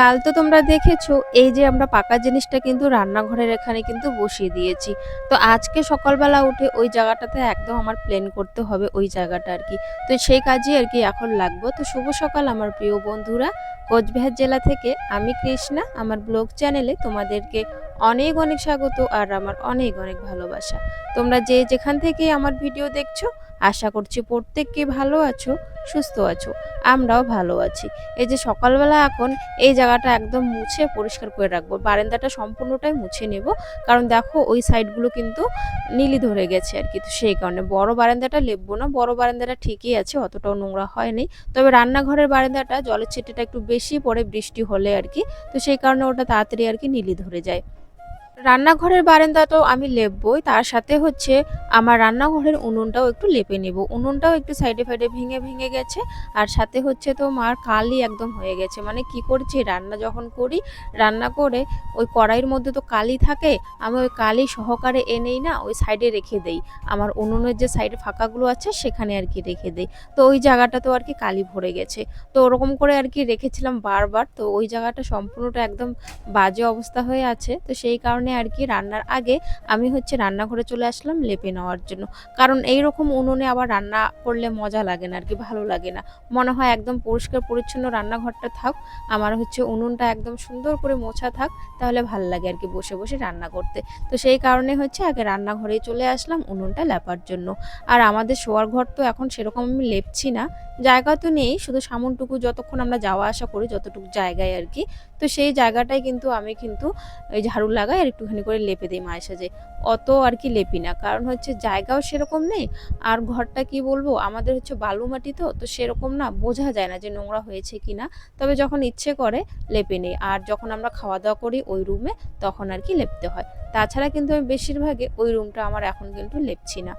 কাল তো তোমরা দেখেছ, এই যে আমরা পাকা জিনিসটা কিন্তু রান্নাঘরের এখানে কিন্তু বসিয়ে দিয়েছি। তো আজকে সকালবেলা উঠে ওই জায়গাটাতে একদম আমার প্লেন করতে হবে ওই জায়গাটা আর কি। তো সেই কাজে আর কি এখন লাগবো। তো শুভ সকাল আমার প্রিয় বন্ধুরা। কোচবিহার জেলা থেকে আমি কৃষ্ণা, আমার ব্লগ চ্যানেলে তোমাদেরকে অনেক অনেক স্বাগত আর আমার অনেক অনেক ভালোবাসা। তোমরা যে যেখান থেকে আমার ভিডিও দেখছ আশা করছি প্রত্যেককে ভালো আছো, সুস্থ আছো, আমরাও ভালো আছি। এই যে সকালবেলা এখন এই জায়গাটা একদম মুছে পরিষ্কার করে রাখব, বারান্দাটা সম্পূর্ণটাই মুছে নেব, কারণ দেখো ওই সাইডগুলো কিন্তু নীলি ধরে গেছে আর কি, তো সেই কারণে বড় বারান্দাটা লেপবো না, বড় বারান্দাটা ঠিকই আছে, অতটাও নোংরা হয়নি তবে রান্নাঘরের বারান্দাটা জলের ছিটেটা একটু বেশি পড়ে বৃষ্টি হলে আর কি, তো সেই কারণে ওটা তাড়াতাড়ি আর কি নীলি ধরে যায়। রান্নাঘরের বারান্দাটাও আমি লেপবই, তার সাথে হচ্ছে আমার রান্নাঘরের উনুনটাও একটু লেপে নেব। উনুনটাও একটু সাইডে ফাইডে ভেঙে ভেঙে গেছে, আর সাথে হচ্ছে তো মার কালি একদম হয়ে গেছে। মানে কি করছি, রান্না যখন করি, রান্না করে ওই কড়াইয়ের মধ্যে তো কালি থাকে, আমি ওই কালি সহকারে এনেই না, ওই সাইডে রেখে দেই। আমার উনুনের যে সাইডে ফাঁকাগুলো আছে, সেখানে আর কি রেখে দেই। তো ওই জায়গাটা তো আর কি কালি ভরে গেছে। তো ওরকম করে আর কি রেখেছিলাম বারবার, তো ওই জায়গাটা সম্পূর্ণটা একদম বাজে অবস্থা হয়ে আছে। তো সেই কারণে আর কি রান্নার আগে আমি হচ্ছে রান্নাঘরে চলে আসলাম লেপে নেওয়ার জন্য। কারণ এই রকম উনুনে আবার রান্না করলে মজা লাগে না আর কি ভালো লাগে না। মনে হয় একদম পরিষ্কার পরিচ্ছন্ন রান্নাঘরটা থাক, আমার হচ্ছে উনুনটা একদম সুন্দর করে মোছা থাক, তাহলে ভালো লাগে আর কি বসে বসে রান্না করতে। তো সেই কারণে হচ্ছে আগে রান্নাঘরেই চলে আসলাম উনুনটা লেপার জন্য। আর আমাদের শোয়ার ঘর তো এখন সেরকম আমি লেপছি না। জায়গা তো নেই, শুধু সামনটুকু যতক্ষণ আমরা যাওয়া আসা করি, যতটুকু জায়গায় আর কি তো সেই জায়গাটাই কিন্তু আমি কিন্তু ওই ঝাড়ু লাগাই আর একটুখানি করে লেপে দিই মায়ের সাজে। অত আর কি লেপি না। কারণ হচ্ছে জায়গাও সেরকম নেই। আর ঘরটা কি বলব? আমাদের হচ্ছে বালু মাটি তো তো সেরকম না, বোঝা যায় না যে নোংরা হয়েছে কি না তবে যখন ইচ্ছে করে লেপে নেই। আর যখন আমরা খাওয়া দাওয়া করি ওই রুমে, তখন আর কি লেপতে হয়। তাছাড়া কিন্তু আমি বেশিরভাগে ওই রুমটা আমার এখন কিন্তু লেপছি না।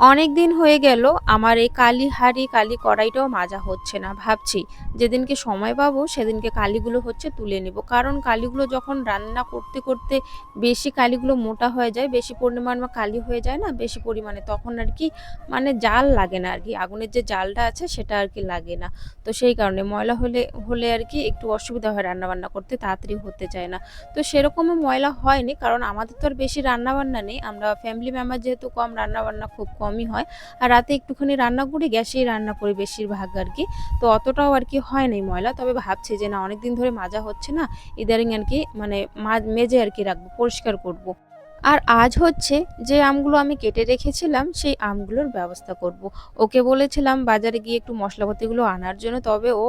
অনেক দিন হয়ে গেল, আমার এই কালি হাড়ি, কালি কড়াইটাও মাজা হচ্ছে না। ভাবছি যেদিনকে সময় পাবো সেদিনকে কালিগুলো হচ্ছে তুলে নেব। কারণ কালিগুলো যখন রান্না করতে করতে বেশি কালিগুলো মোটা হয়ে যায়, বেশি পরিমাণ কালি হয়ে যায় না, বেশি পরিমাণে, তখন আর কি মানে জাল লাগে না আর কি। আগুনের যে জালটা আছে সেটা আর কি লাগে না। তো সেই কারণে ময়লা হলে হলে আর কি একটু অসুবিধা হয় রান্না বান্না করতে, তাড়াতাড়ি হতে চায় না। তো সেরকমও ময়লা হয়নি, কারণ আমাদের তো আর বেশি রান্নাবান্না নেই। আমরা ফ্যামিলি মেম্বার যেহেতু কম, রান্নাবান্না খুব খুব কমই হয়। আর রাতে একটুখানি রান্না করি, গ্যাসেই রান্না করি বেশিরভাগ আর কি। তো অতটাও আর কি হয় নাই ময়লা। তবে ভাবছি যে না, অনেকদিন ধরে মাজা হচ্ছে না ইদারিং আর কি মানে মেজে আর কি রাখব, পরিষ্কার করব। আর আজ হচ্ছে যে আমগুলো আমি কেটে রেখেছিলাম, সেই আমগুলোর ব্যবস্থা করব। ওকে বলেছিলাম বাজারে গিয়ে একটু মশলাপাতিগুলো আনার জন্য, তবে ও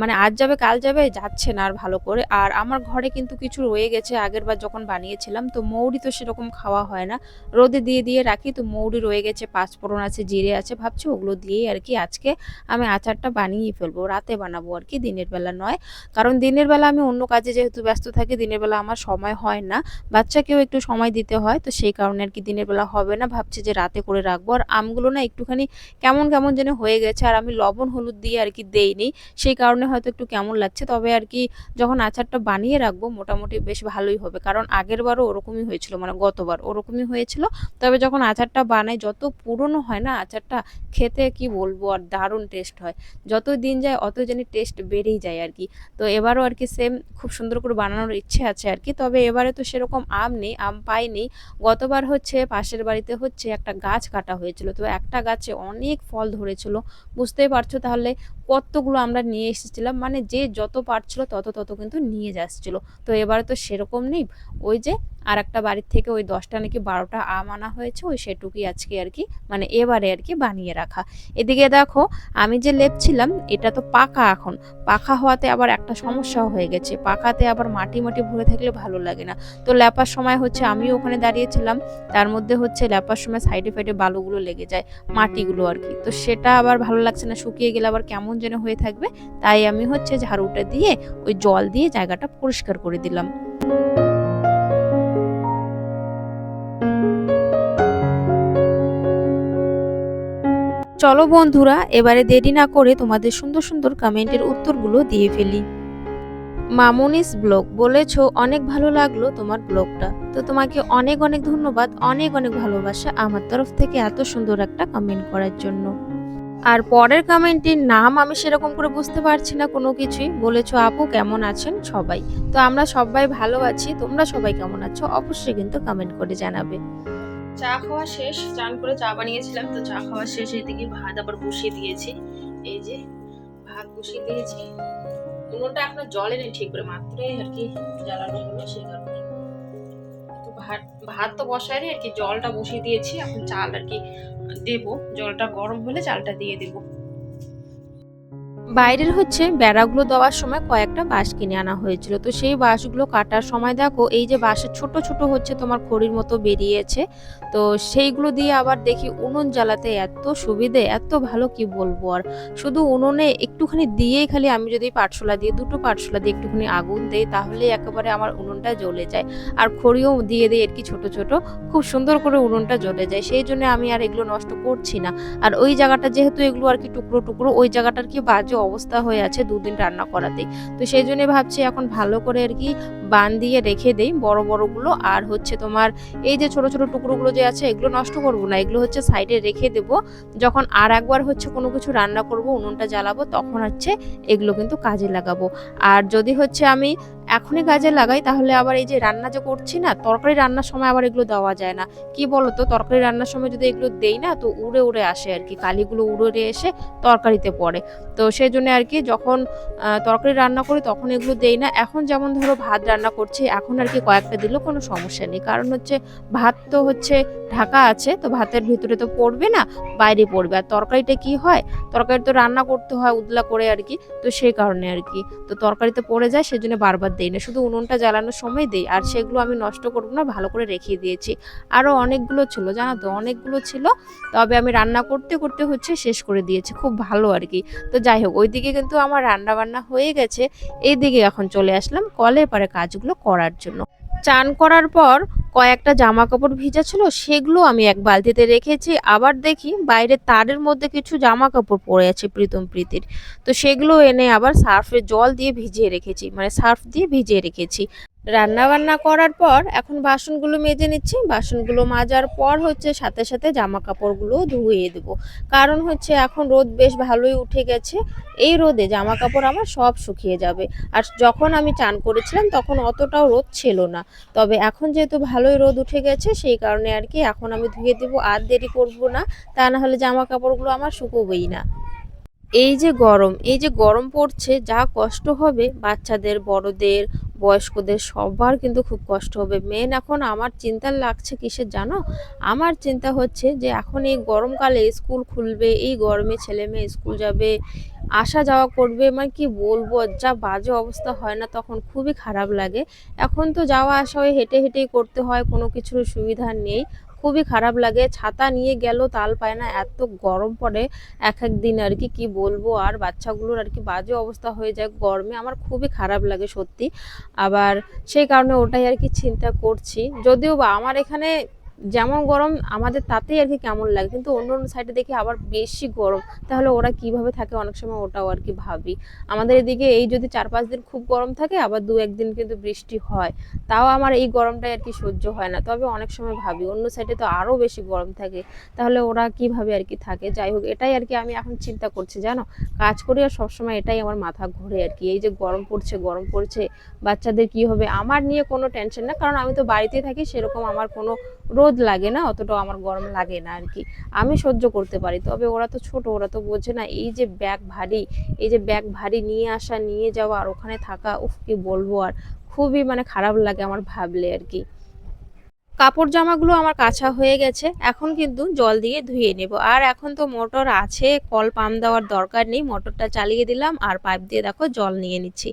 মানে আজ যাবে, কাল যাবে, যাচ্ছে না আর ভালো করে। আর আমার ঘরে কিন্তু কিছু রয়ে গেছে, আগের বার যখন বানিয়েছিলাম, তো মৌরি তো সেরকম খাওয়া হয় না। রোদে দিয়ে দিয়ে রাখি, তো মৌরি রয়ে গেছে, পাঁচফোড়ন আছে, জিরে আছে, ভাবছি ওগুলো দিয়েই আর কি আজকে আমি আচারটা বানিয়ে ফেলব, রাতে বানাবো আর কি, দিনের বেলা নয়। কারণ দিনের বেলা আমি অন্য কাজে যেহেতু ব্যস্ত থাকি, দিনের বেলা আমার সময় হয় না। বাচ্চাকেও একটু সময় হয়। তো সেই কারণে আর কি দিনের বেলা হবে না। ভাবছি যে রাতে করে রাখব। আর আমগুলো না একটুখানি কেমন কেমন যেন হয়ে গেছে আর আমি লবণ, হলুদ দিয়ে আর কি দেইনি। সেই কারণে হয়তো একটু কেমন লাগছে। তবে আর কি যখন আচারটা বানিয়ে রাখব মোটামুটি বেশ ভালোই হবে। কারণ আগের বারও ওরকমই হয়েছিল মানে গতবার ওরকমই হয়েছিল। তবে যখন আচারটা বানাই, যত পুরনো হয় না আচারটা, খেতে কি বলব আর দারুণ টেস্ট হয়। যত দিন যায়, অত জানি টেস্ট বেড়েই যায় আর কি। তো এবারও আর কি সেম খুব সুন্দর করে বানানোর ইচ্ছে আছে আর কি। তবে এবারে তো সেরকম আম নেই, আম পাইনি। গতবার হচ্ছে পাশের বাড়িতে হচ্ছে একটা গাছ কাটা হয়েছিল। তো একটা গাছে অনেক ফল ধরেছিল। বুঝতেই পারছ তাহলে কতগুলো আমরা নিয়ে এসেছিলাম। মানে যে যত পারছিল তত তত কিন্তু নিয়ে যাচ্ছিল। তো এবারে তো সেরকম নেই। ওই যে আর একটা বাড়ির থেকে ওই দশটা নাকি বারোটা আম আনা হয়েছে, ওই সেটুকুই আজকে আর কি মানে এবারে আর কি বানিয়ে রাখা। এদিকে দেখো, আমি যে লেপছিলাম, এটা তো পাকা এখন। পাকা হওয়াতে আবার একটা সমস্যাও হয়ে গেছে। পাকাতে আবার মাটি মাটি ভরে থাকলে ভালো লাগে না। তো লেপার সময় হচ্ছে আমিও ওখানে দাঁড়িয়েছিলাম, তার মধ্যে হচ্ছে লেপার সময় সাইডে ফাইডে বালুগুলো লেগে যায়, মাটিগুলো আর কি। তো সেটা আবার ভালো লাগছে না, শুকিয়ে গেলে আবার কেমন যেন হয়ে থাকবে। তাই আমি হচ্ছে ঝাড়ুটা দিয়ে ওই জল দিয়ে জায়গাটা পরিষ্কার করে দিলাম। চলো বন্ধুরা, এবারে দেরি না করে তোমাদের সুন্দর সুন্দর কমেন্টের উত্তরগুলো দিয়ে ফেলি। মামুনিস ব্লগ, বলেছ অনেক ভালো লাগল তোমার ব্লগটা। তো তোমাকে অনেক অনেক ধন্যবাদ, অনেক অনেক ভালোবাসা আমার তরফ থেকে এত সুন্দর একটা কমেন্ট করার জন্য। আর পরের কমেন্টটির নাম আমি সেরকম করে বুঝতে পারছি না কোনো কিছুই। বলেছ, আপু কেমন আছেন? সবাই। তো আমরা সবাই ভালো আছি, তোমরা সবাই কেমন আছো? অবশ্যই কিন্তু কমেন্ট করে জানাবে। চা খাওয়া শেষ, চান করে চা বানিয়েছিলাম, তো চা খাওয়া শেষ, এদিকে ভাত আবার বসিয়ে দিয়েছি। এই যে, ভাত বসিয়ে দিয়েছি। উনুনটা এখনও জলে নেই ঠিক করে, মাত্রই আর কি জ্বালানো হলো সেই কারণে। তো ভাত ভাত তো বসায়নি, আর কি জলটা বসিয়ে দিয়েছি, এখন চাল আর কি দেবো। জলটা গরম হলে চালটা দিয়ে দেবো। বাইরের হচ্ছে বেড়াগুলো দেওয়ার সময় কয়েকটা বাঁশ কিনে আনা হয়েছিল। তো সেই বাঁশগুলো কাটার সময় দেখো, এই যে বাঁশের ছোট ছোট হচ্ছে তোমার খড়ির মতো বেরিয়েছে। তো সেইগুলো দিয়ে আবার দেখি উনুন জ্বালাতে এত সুবিধে, এত ভালো কি বলব আর। শুধু উনুনে একটুখানি দিয়েই খালি আমি যদি পাটশোলা দিয়ে, দুটো পাটশোলা দিয়ে একটুখানি আগুন দেই তাহলে একেবারে আমার উনুনটা জ্বলে যায়। আর খড়িও দিয়ে দিই আর কি ছোট ছোট, খুব সুন্দর করে উনুনটা জ্বলে যায়। সেই জন্য আমি আর এগুলো নষ্ট করছি না। আর ওই জায়গাটা যেহেতু এগুলো আর কি টুকরো টুকরো, ওই জায়গাটার কি বাজে অবস্থা হয়ে আছে দুদিন রান্না করাতেই। তো সেই জন্য ভাবছি এখন ভালো করে আর কি বান দিয়ে রেখে দেই বড় বড়গুলো। আর হচ্ছে তোমার এই যে ছোট ছোট টুকরোগুলো যে আছে, এগুলো নষ্ট করব না। এগুলো হচ্ছে সাইডে রেখে দেব। যখন আর একবার হচ্ছে কোনো কিছু রান্না করব, উনুনটা জ্বালাবো, তখন হচ্ছে এগুলো কিন্তু কাজে লাগাবো। আর যদি হচ্ছে আমি এখনই কাজে লাগাই, তাহলে আবার এই যে রান্না যে করছি না, তরকারি রান্নার সময় আবার এগুলো দেওয়া যায় না। কি বলতো, তরকারি রান্নার সময় যদি এগুলো দেই না, তো উড়ে উড়ে আসে আর কি, কালিগুলো উড়ে উড়ে এসে তরকারিতে পড়ে। তো সেই জন্য আর কি যখন তরকারি রান্না করি তখন এগুলো দেই না। এখন যেমন ধরো ভাত রান্না করছি, এখন আর কি কয়েকটা দিলেও কোনো সমস্যা নেই। কারণ হচ্ছে ভাত তো হচ্ছে ঢাকা আছে, তো ভাতের ভিতরে তো পড়বে না, বাইরে পড়বে। আর তরকারিটা কি হয়, তরকারি তো রান্না করতে হয় উদলা করে আর কি, তো সেই কারণে আর কি। তো তরকারিতে পড়ে যায়, সেজন্য বারবার দেই না, শুধু উনুনটা জ্বালানোর সময় দেই, আর সেগুলো আমি নষ্ট করব না, ভালো করে রেখে দিয়েছি। আরও অনেকগুলো ছিল, জানো তো, অনেকগুলো ছিল, তবে আমি রান্না করতে করতে হচ্ছে শেষ করে দিয়েছি, খুব ভালো আর কি। তো যাই হোক ওই দিকে কিন্তু আমার রান্না বান্না হয়ে গেছে এই দিকে এখন চলে আসলাম কলে পারে কাজগুলো করার জন্য। চান করার পর কয়েকটা জামা কাপড় ভিজা ছিল সেগুলো আমি এক বালতিতে রেখেছি। আবার দেখি বাইরে তারের মধ্যে কিছু জামা কাপড় পরে আছে প্রীতম প্রীতির। তো সেগুলো এনে আবার সার্ফে জল দিয়ে ভিজিয়ে রেখেছি মানে সার্ফ দিয়ে ভিজিয়ে রেখেছি। রান্না বান্না করার পর এখন বাসনগুলো মেজে নিচ্ছি। বাসনগুলো মাজার পর হচ্ছে সাথে সাথে জামা কাপড়গুলো ধুয়ে দেব। কারণ হচ্ছে এখন রোদ বেশ ভালোই উঠে গেছে। এই রোদে জামা কাপড় আমার সব শুকিয়ে যাবে। আর যখন আমি চান করেছিলাম তখন অতটাও রোদ ছিল না। তবে এখন যেহেতু ভালোই রোদ উঠে গেছে, সেই কারণে আর কি এখন আমি ধুয়ে দেবো। আর দেরি করব না, তা না হলে জামা কাপড়গুলো আমার শুকোবেই না। এই যে গরম, এই যে গরম পড়ছে, যা কষ্ট হবে বাচ্চাদের, বড়দের বয়স্কদের সবার কিন্তু খুব কষ্ট হবে। মেন এখন আমার চিন্তা লাগছে কিসের জানো? আমার চিন্তা হচ্ছে যে এখন এই গরমকালে স্কুল খুলবে, এই গরমে ছেলে মেয়ে স্কুল যাবে, আসা যাওয়া করবে মানে কি বলব, যা বাজে অবস্থা হয় না তখন খুবই খারাপ লাগে। এখন তো যাওয়া আসা ওই হেঁটে হেঁটেই করতে হয়, কোনো কিছুর সুবিধা নেই। খুবই খারাপ লাগে। ছাতা নিয়ে গেল তাল পায় না, এত গরম পড়ে এক এক দিন আর কি কি বলব? আর বাচ্চাগুলোর আর কি বাজে অবস্থা হয়ে যায় গরমে, আমার খুবই খারাপ লাগে সত্যি। আবার সেই কারণে ওটাই আর কি চিন্তা করছি। যদিও বা আমার এখানে যেমন গরম, আমাদের তাতেই আর কি কেমন লাগে। কিন্তু অন্য অন্য সাইডে দেখি আবার বেশি গরম। তাহলে ওরা কীভাবে থাকে অনেক সময় ওটাও আর কি ভাবি। আমাদের এদিকে এই যদি চার পাঁচ দিন খুব গরম থাকে, আবার দু একদিন কিন্তু বৃষ্টি হয়। তাও আমার এই গরমটাই আর কি সহ্য হয় না। তবে অনেক সময় ভাবি, অন্য সাইডে তো আরও বেশি গরম থাকে। তাহলে ওরা কীভাবে আর কি থাকে? যাই হোক, এটাই আর কি আমি এখন চিন্তা করছি, জানো? কাজ করি আর সবসময় এটাই আমার মাথা ঘোরে আর কি। এই যে গরম পড়ছে গরম পড়ছে, বাচ্চাদের কি হবে? আমার নিয়ে কোনো টেনশন না, কারণ আমি তো বাড়িতেই থাকি, সেরকম আমার কোনো রোদ লাগে না, অতটাও আমার গরম লাগে না আর কি। আমি সহ্য করতে পারি, তবে ওরা তো ছোট, ওরা তো বোঝে না, এই যে ব্যাগ ভারী, এই যে ব্যাগ ভারী নিয়ে আসা, নিয়ে যাওয়া, আর ওখানে থাকা, উফ, কি বলব আর, খুবই মানে খারাপ লাগে আমার ভাবলে আর কি। কাপড় জামাগুলো আমার কাছা হয়ে গেছে, এখন কিন্তু জল দিয়ে ধুয়ে নেব। আর এখন তো মোটর আছে, কল পাম্প দেওয়ার দরকার নেই, মোটরটা চালিয়ে দিলাম আর পাইপ দিয়ে দেখো জল নিয়ে নিচ্ছি।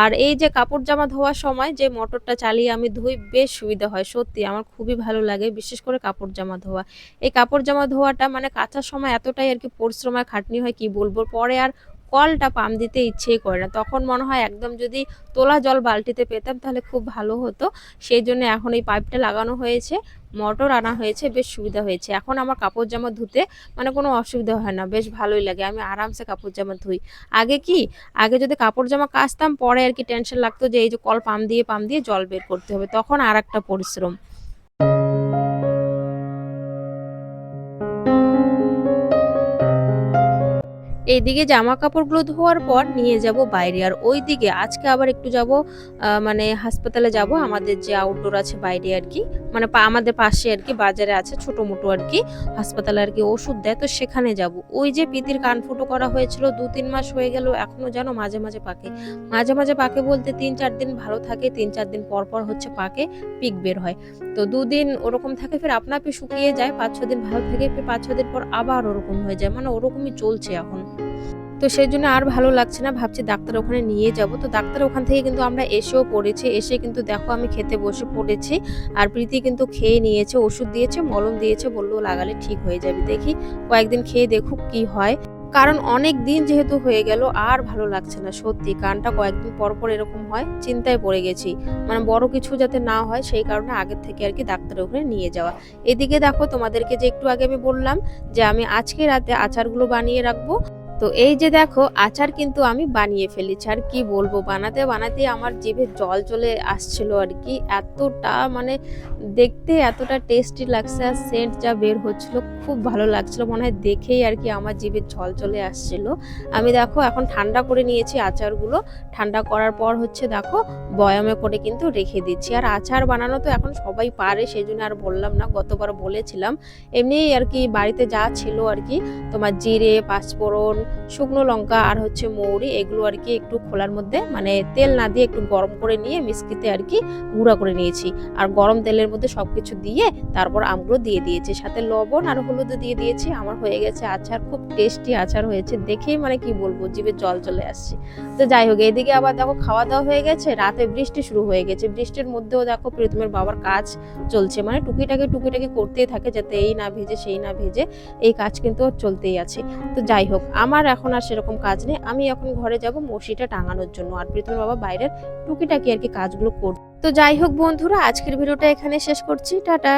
আর এই যে কাপড় জামা ধোয়ার সময় যে মোটরটা চালিয়ে আমি ধুই, বেশ সুবিধা হয়, সত্যি আমার খুবই ভালো লাগে বিশেষ করে কাপড় জামা ধোয়া। এই কাপড় জামা ধোয়াটা মানে কাচার সময় এতটাই আর কি পরিশ্রম আর খাটনি হয়, কি বলব? পরে আর কলটা পাম দিতে ইচ্ছেই করে না। তখন মনে হয় একদম যদি তোলা জল বালতিতে পেতাম তাহলে খুব ভালো হতো। সেই জন্য এখন এই পাইপটা লাগানো হয়েছে, মোটর আনা হয়েছে, বেশ সুবিধা হয়েছে। এখন আমার কাপড় জামা ধুতে মানে কোনো অসুবিধা হয় না, বেশ ভালোই লাগে। আমি আরামসে কাপড় জামা ধুই। আগে কি? আগে যদি কাপড় জামা কাচতাম, পরে আর কি টেনশন লাগতো যে এই যে কল পাম্প দিয়ে পাম্প দিয়ে জল বের করতে হবে। তখন আর একটা পরিশ্রম। এইদিকে জামা কাপড়গুলো ধোয়ার পর নিয়ে যাব বাইরে। আর ওই দিকে আজকে আবার একটু যাব মানে হাসপাতালে যাব। আমাদের যে আউটডোর আছে বাইরে আর কি মানে আমাদের পাশে আর কি, বাজারে আছে ছোট মোটো আর কি, হাসপাতালে আর কি ওষুধ দেয়। তো সেখানে যাব। ওই যে পিতির কান ফুটো করা হয়েছিল দু তিন মাস হয়ে গেল, এখনও যেন মাঝে মাঝে পাকে। মাঝে মাঝে পাকে বলতে তিন চার দিন ভালো থাকে, তিন চার দিন পর পর হচ্ছে পাকে, পিক বের হয়। তো দুদিন ওরকম থাকে, ফের আপনা আপনি শুকিয়ে যায়, পাঁচ ছ দিন ভালো থাকে, ফের পাঁচ ছ দিন পর আবার ওরকম হয়ে যায়। মানে ওরকমই চলছে এখন। তো সেই জন্য আর ভালো লাগছে না, ভাবছি ডাক্তার ওখানে নিয়ে যাব। তো ডাক্তার ওখান থেকে কিন্তু আমরা এসেও পড়েছি, এসে কিন্তু দেখো আমি খেতে বসে পড়েছি আর প্রীতি কিন্তু খেয়ে নিয়েছে, ওষুধ দিয়েছে, মলম দিয়েছে, বলল লাগালে ঠিক হয়ে যাবে। দেখি কয়েকদিন খেয়ে দেখুক কি হয়। কারণ অনেক দিন যেহেতু হয়ে গেল, আর ভালো লাগছে না সত্যি। কানটা কয়েকদিন পর পর এরকম হয়, চিন্তায় পড়ে গেছি। মানে বড় কিছু যাতে না হয়, সেই কারণে আগের থেকে আর কি ডাক্তারের ওখানে নিয়ে যাওয়া। এদিকে দেখো তোমাদেরকে যে একটু আগে আমি বললাম যে আমি আজকে রাতে আচারগুলো বানিয়ে রাখব। তো এই যে দেখো, আচার কিন্তু আমি বানিয়ে ফেলেছি। আর কি বলব, বানাতে বানাতে আমার জিভে জল চলে আসছিল আর কি। এতটা মানে দেখতে এতটা টেস্টি লাগছে আর সেন্ট যা বের হচ্ছিল, খুব ভালো লাগছিল। মনে হয় দেখেই আর কি আমার জিভে জল চলে আসছিল। আমি দেখো, এখন ঠান্ডা করে নিয়েছি আচারগুলো। ঠান্ডা করার পর হচ্ছে দেখো, বয়ামে করে কিন্তু রেখে দিচ্ছি। আর আচার বানানো তো এখন সবাই পারে সেই জন্য আর বললাম না, গতবার বলেছিলাম। এমনিই আর কি বাড়িতে যা ছিল আর কি, তোমার জিরে, পাঁচফোড়ন শুকনো লঙ্কা আর হচ্ছে মৌরি এগুলো আর কি একটু খোলার মধ্যে মানে তেল না দিয়ে একটু গরম করে নিয়ে মিষ্টিতে আর কি গুঁড়া করে নিয়েছি। আর গরম তেলের মধ্যে সবকিছু দিয়ে তারপর আমগুলো দিয়ে দিয়েছি। সাথে লবণ আর হলুদ দিয়ে দিয়েছি। আমার হয়ে গেছে আচার, খুব টেস্টি আচার হয়েছে। দেখেই মানে কি বলব, জিভে জল চলে আসছে। তো যাই হোক, এদিকে আবার দেখো খাওয়া দাওয়া হয়ে গেছে, রাতে বৃষ্টি শুরু হয়ে গেছে। বৃষ্টির মধ্যেও দেখো প্রীতমের বাবার কাজ চলছে। মানে টুকিটাকি টুকিটাকি করতেই থাকে যাতে এই না ভেজে, সেই না ভেজে এই কাজ কিন্তু চলতেই আছে। তো যাই হোক আমার এখন আর সেরকম কাজ নেই। আমি এখন ঘরে যাব মশিটা টাঙানোর জন্য আর প্রীতমের বাবা বাইরের টুকিটাকি আর কি কাজগুলো করবে তো যাই হোক বন্ধুরা, আজকের ভিডিওটা এখানে শেষ করছি। টাটা।